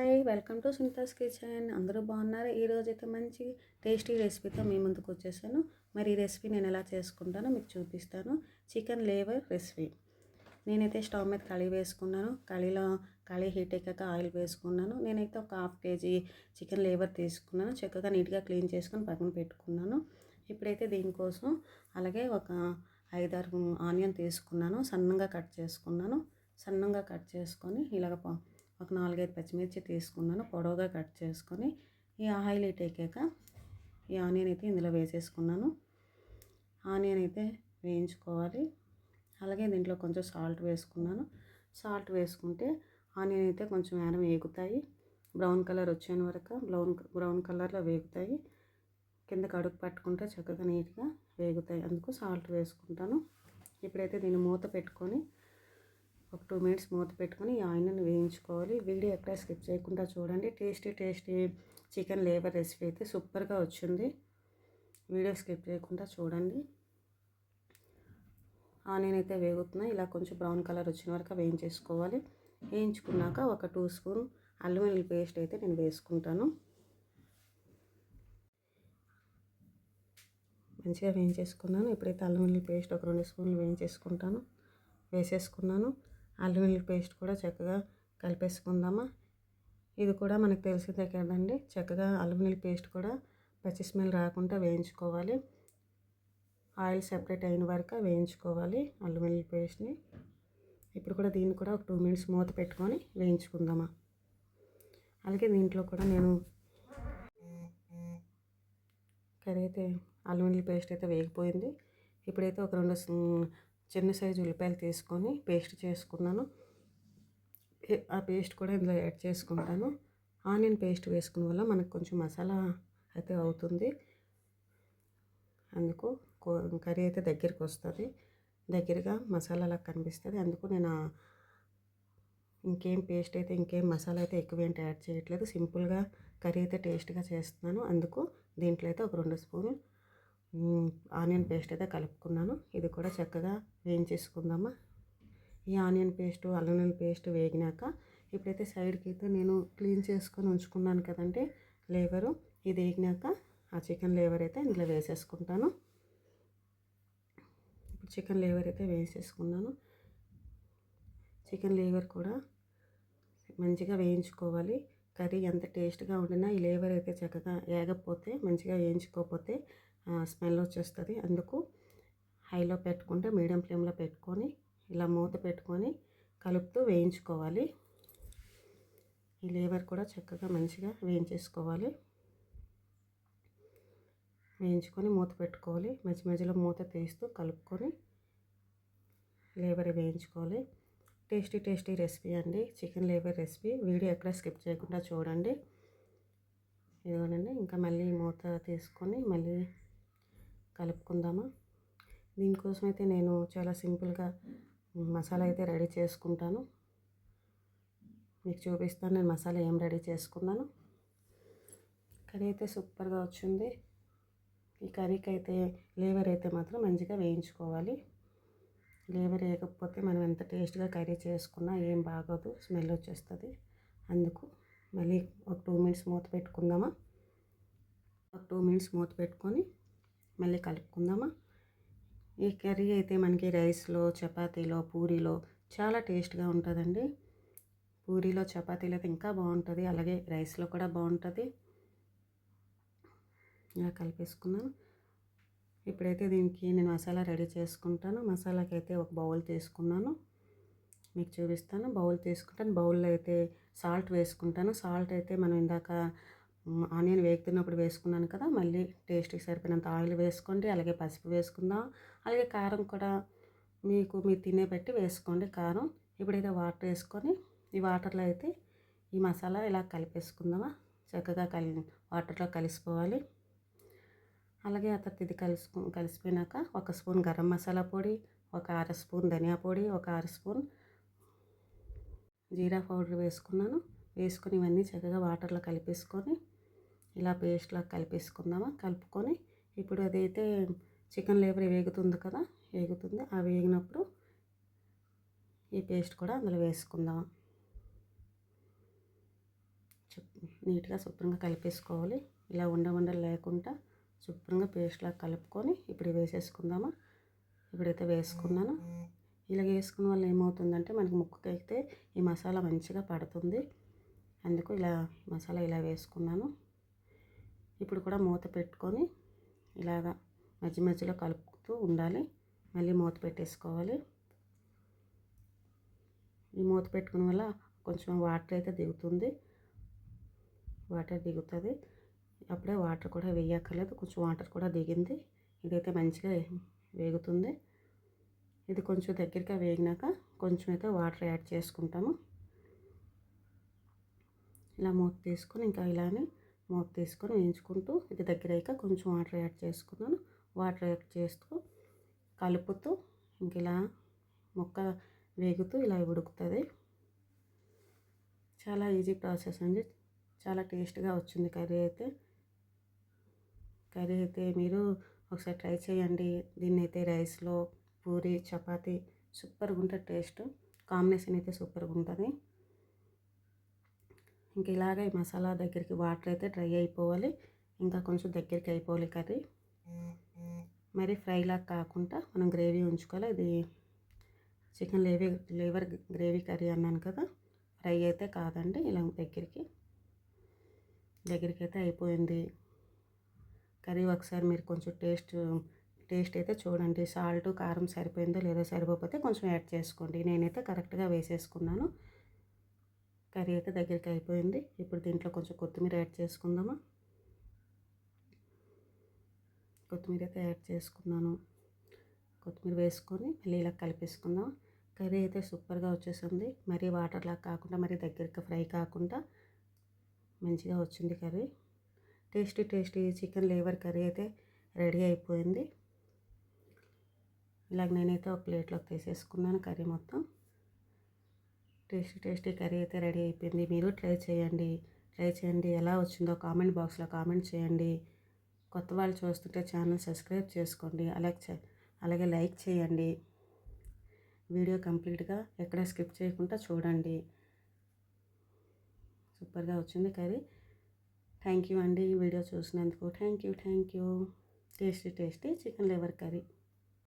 Hi welcome to Sunitha's kitchen. అందరూ బాగున్నారు? ఈరోజు అయితే మంచి టేస్టీ రెసిపీతో మీ ముందుకు వచ్చేసాను. మరి ఈ రెసిపీ నేను ఎలా చేసుకుంటానో మీకు చూపిస్తాను. Chicken liver recipe. నేనైతే స్టవ్ మీద కళీ వేసుకున్నాను. కళీలో కళీ హీట్ ఎక్కాక ఆయిల్ వేసుకున్నాను. నేనైతే ఒక హాఫ్ కేజీ చికెన్ లేవర్ తీసుకున్నాను. చక్కగా నీట్గా క్లీన్ చేసుకొని పక్కన పెట్టుకున్నాను. ఇప్పుడైతే దీనికోసం అలాగే ఒక ఐదారు ఆనియన్ తీసుకున్నాను. సన్నగా కట్ చేసుకున్నాను. సన్నంగా కట్ చేసుకొని ఇలాగ ఒక నాలుగైదు పచ్చిమిర్చి తీసుకున్నాను పొడవుగా కట్ చేసుకొని ఈ ఆయిల్ ఇట్ ఎక్కాక ఈ ఆనియన్ అయితే ఇందులో వేసేసుకున్నాను. ఆనియన్ అయితే వేయించుకోవాలి. అలాగే దీంట్లో కొంచెం సాల్ట్ వేసుకున్నాను. సాల్ట్ వేసుకుంటే ఆనియన్ అయితే కొంచెం యానం వేగుతాయి. బ్రౌన్ కలర్ వచ్చేంత వరకు బ్రౌన్ బ్రౌన్ కలర్లో వేగుతాయి. కింద కడుగు పట్టుకుంటే చక్కగా నీట్గా వేగుతాయి. అందుకు సాల్ట్ వేసుకుంటాను. ఇప్పుడైతే దీన్ని మూత పెట్టుకొని ఒక టూ మినిట్స్ మూత పెట్టుకుని ఈ ఆయిల్ని వేయించుకోవాలి. వీడియో ఎక్కడ స్కిప్ చేయకుండా చూడండి. టేస్టీ టేస్టీ చికెన్ లేబర్ రెసిపీ అయితే సూపర్గా వచ్చింది. వీడియో స్కిప్ చేయకుండా చూడండి. ఆనియన్ అయితే వేగుతున్నాయి ఇలా కొంచెం బ్రౌన్ కలర్ వచ్చిన వరకు వేయించేసుకోవాలి. వేయించుకున్నాక ఒక టూ స్పూన్ అల్లం వెల్లుల్లి పేస్ట్ అయితే నేను వేసుకుంటాను. మంచిగా వేయించేసుకున్నాను. ఇప్పుడైతే అల్లం వెల్లుల్లి పేస్ట్ ఒక రెండు స్పూన్లు వేయించేసుకుంటాను. వేసేసుకున్నాను. అల్లం వెల్లుల్లి పేస్ట్ కూడా చక్కగా కలిపేసుకుందామా. ఇది కూడా మనకు తెలిసిందే కదండి చక్కగా అల్లం వెల్లుల్లి పేస్ట్ కూడా పచ్చి స్మెల్ రాకుండా వేయించుకోవాలి. ఆయిల్ సెపరేట్ అయిన వరకు వేయించుకోవాలి అల్లం వెల్లుల్లి పేస్ట్ని. ఇప్పుడు కూడా దీన్ని కూడా ఒక టూ మినిట్స్ మూత పెట్టుకొని వేయించుకుందామా. అలాగే దీంట్లో కూడా నేను కర్రీ అయితే అల్లం వెల్లుల్లి పేస్ట్ అయితే వేగిపోయింది. ఇప్పుడైతే ఒక రెండు చిన్న సైజు ఉల్లిపాయలు తీసుకొని పేస్ట్ చేసుకున్నాను. ఆ పేస్ట్ కూడా ఇందులో యాడ్ చేసుకుంటాను. ఆనియన్ పేస్ట్ వేసుకున్న వల్ల మనకు కొంచెం మసాలా అయితే అవుతుంది. అందుకు కర్రీ అయితే దగ్గరికి వస్తుంది. దగ్గరగా మసాలా అలా కనిపిస్తుంది. అందుకు నేను ఇంకేం పేస్ట్ అయితే ఇంకేం మసాలా అయితే ఎక్కువ ఏంటి యాడ్ చేయట్లేదు. సింపుల్గా కర్రీ అయితే టేస్ట్గా చేస్తున్నాను. అందుకు దీంట్లో అయితే ఒక రెండు స్పూన్లు ఆనియన్ పేస్ట్ అయితే కలుపుకున్నాను. ఇది కూడా చక్కగా వేయించేసుకుందామా? ఈ ఆనియన్ పేస్ట్ అల్లం పేస్ట్ వేగినాక ఇప్పుడైతే సైడ్కి అయితే నేను క్లీన్ చేసుకొని ఉంచుకున్నాను కదంటే లేవరు ఇది వేగినాక ఆ చికెన్ లేవర్ అయితే ఇందులో వేసేసుకుంటాను. ఇప్పుడు చికెన్ లేవర్ అయితే వేసేసుకున్నాను. చికెన్ లేవర్ కూడా మంచిగా వేయించుకోవాలి. కర్రీ ఎంత టేస్ట్గా ఉండినా ఈ లేవర్ అయితే చక్కగా వేగకపోతే మంచిగా వేయించుకోకపోతే స్మెల్ వచ్చేస్తుంది. అందుకు హైలో పెట్టుకుంటే మీడియం ఫ్లేమ్లో పెట్టుకొని ఇలా మూత పెట్టుకొని కలుపుతూ వేయించుకోవాలి. ఈ లేవర్ కూడా చక్కగా మంచిగా వేయించేసుకోవాలి. వేయించుకొని మూత పెట్టుకోవాలి. మధ్య మధ్యలో మూత తీస్తూ కలుపుకొని లేబర్ వేయించుకోవాలి. టేస్టీ టేస్టీ రెసిపీ అండి. చికెన్ లేబర్ రెసిపీ. వీడియో ఎక్కడ స్కిప్ చేయకుండా చూడండి. ఇదిగోనండి ఇంకా మళ్ళీ మూత తీసుకొని మళ్ళీ కలుపుకుందామా? దీనికోసం అయితే నేను చాలా సింపుల్గా మసాలా అయితే రెడీ చేసుకుంటాను. మీకు చూపిస్తాను నేను మసాలా ఏం రెడీ చేసుకున్నాను. కర్రీ అయితే సూపర్గా వచ్చింది. ఈ కర్రీకి అయితే లేవర్ అయితే మాత్రం మంచిగా వేయించుకోవాలి. లేవర్ వేయకపోతే మనం ఎంత టేస్ట్గా కర్రీ చేసుకున్నా ఏం బాగోదు స్మెల్ వచ్చేస్తుంది. అందుకు మళ్ళీ ఒక టూ మినిట్స్ మూత పెట్టుకుందామా? ఒక టూ మినిట్స్ మూత పెట్టుకొని మళ్ళీ కలుపుకుందామా? ఈ కర్రీ అయితే మనకి రైస్లో చపాతీలో పూరీలో చాలా టేస్ట్గా ఉంటుందండి. పూరీలో చపాతీలో అయితే ఇంకా బాగుంటుంది. అలాగే రైస్లో కూడా బాగుంటుంది. ఇలా కలిపేసుకున్నాను ఇప్పుడైతే దీనికి నేను మసాలా రెడీ చేసుకుంటాను. మసాలాకి అయితే ఒక బౌల్ తీసుకున్నాను. మీకు చూపిస్తాను. బౌల్ తీసుకుంటాను. బౌల్లో అయితే సాల్ట్ వేసుకుంటాను. సాల్ట్ అయితే మనం ఇందాక ఆనియన్ వేగుతున్నప్పుడు వేసుకున్నాను కదా మళ్ళీ టేస్ట్కి సరిపోయినంత ఆయిల్ వేసుకోండి అలాగే పసుపు వేసుకుందాం అలాగే కారం కూడా మీకు మీరు తినే పెట్టి వేసుకోండి కారం. ఇప్పుడైతే వాటర్ వేసుకొని ఈ వాటర్లో అయితే ఈ మసాలా ఇలా కలిపేసుకుందామా చక్కగా కలి వాటర్లో కలిసిపోవాలి. అలాగే ఆ తర్వాత ఇది కలుసుకు కలిసిపోయినాక ఒక స్పూన్ గరం మసాలా పొడి ఒక అర స్పూన్ ధనియా పొడి ఒక అర స్పూన్ జీరా పౌడర్ వేసుకున్నాను. వేసుకొని ఇవన్నీ చక్కగా వాటర్లో కలిపేసుకొని ఇలా పేస్ట్లా కలిపేసుకుందామా? కలుపుకొని ఇప్పుడు అదైతే చికెన్ లేబర్ వేగుతుంది కదా వేగుతుంది. ఆ వేగినప్పుడు ఈ పేస్ట్ కూడా అందులో వేసుకుందాం నీట్గా శుభ్రంగా కలిపేసుకోవాలి. ఇలా ఉండ ఉండలు లేకుండా శుభ్రంగా పేస్ట్లా కలుపుకొని ఇప్పుడు వేసేసుకుందామా? ఇప్పుడైతే వేసుకున్నాను. ఇలా వేసుకున్న వల్ల ఏమవుతుందంటే మనకి ముక్కకైతే ఈ మసాలా మంచిగా పడుతుంది. అందుకు ఇలా మసాలా ఇలా వేసుకున్నాను. ఇప్పుడు కూడా మూత పెట్టుకొని ఇలాగా మధ్య మధ్యలో కలుపుతూ ఉండాలి. మళ్ళీ మూత పెట్టేసుకోవాలి. ఈ మూత పెట్టుకున్న వల్ల కొంచెం వాటర్ అయితే దిగుతుంది. వాటర్ దిగుతుంది. అప్పుడే వాటర్ కూడా వేయక్కర్లేదు. కొంచెం వాటర్ కూడా దిగింది. ఇదైతే మంచిగా వేగుతుంది. ఇది కొంచెం దగ్గరగా వేగినాక కొంచెం అయితే వాటర్ యాడ్ చేసుకుంటాము. ఇలా మూత తీసుకొని ఇంకా ఇలానే మూత తీసుకొని వేయించుకుంటూ ఇది దగ్గర అయ్యాక కొంచెం వాటర్ యాడ్ చేసుకున్నాను వాటర్ యాడ్ చేస్తూ కలుపుతూ ఇంక ఇలా మొక్క వేగుతూ ఇలా ఉడుకుతుంది. చాలా ఈజీ ప్రాసెస్ అండి. చాలా టేస్ట్గా వచ్చింది కర్రీ అయితే. కర్రీ అయితే మీరు ఒకసారి ట్రై చేయండి. దీన్ని అయితే రైస్లో పూరి చపాతి సూపర్గా ఉంటుంది టేస్ట్. కాంబినేషన్ అయితే సూపర్గా ఉంటుంది ఇంక ఇలాగ ఈ మసాలా దగ్గరికి వాటర్ అయితే డ్రై అయిపోవాలి. ఇంకా కొంచెం దగ్గరికి అయిపోవాలి కర్రీ. మరి ఫ్రైలాగా కాకుండా మనం గ్రేవీ ఉంచుకోవాలి. ఇది చికెన్ లేవీ లేవర్ గ్రేవీ కర్రీ అన్నాను కదా ఫ్రై అయితే కాదండి. ఇలా దగ్గరికి దగ్గరికి అయితే అయిపోయింది. కర్రీ ఒకసారి మీరు కొంచెం టేస్ట్ టేస్ట్ అయితే చూడండి. సాల్ట్ కారం సరిపోయిందో లేదో సరిపోతే కొంచెం యాడ్ చేసుకోండి. నేనైతే కరెక్ట్గా వేసేసుకున్నాను. కర్రీ అయితే దగ్గరికి అయిపోయింది. ఇప్పుడు దీంట్లో కొంచెం కొత్తిమీర యాడ్ చేసుకుందామా? కొత్తిమీర అయితే యాడ్ చేసుకున్నాను. కొత్తిమీర వేసుకొని మళ్ళీ ఇలా కలిపేసుకుందాం. కర్రీ అయితే సూపర్గా వచ్చేసింది. మరీ వాటర్లా కాకుండా మరీ దగ్గరికి ఫ్రై కాకుండా మంచిగా వచ్చింది curry. Tasty tasty chicken liver curry అయితే రెడీ అయిపోయింది. ఇలాగ నేనైతే ఒక ప్లేట్లోకి తీసేసుకున్నాను కర్రీ మొత్తం. టేస్టీ టేస్టీ కర్రీ అయితే రెడీ అయిపోయింది. మీరు ట్రై చేయండి. ట్రై చేయండి. ఎలా వచ్చిందో కామెంట్ బాక్స్లో కామెంట్ చేయండి. కొత్త వాళ్ళు చూస్తుంటే ఛానల్ సబ్స్క్రైబ్ చేసుకోండి. అలాగే అలాగే లైక్ చేయండి. వీడియో కంప్లీట్గా ఎక్కడ స్కిప్ చేయకుండా చూడండి. సూపర్గా వచ్చింది కర్రీ. థ్యాంక్ యూ అండి వీడియో చూసినందుకు. Thank you thank you tasty tasty chicken liver curry.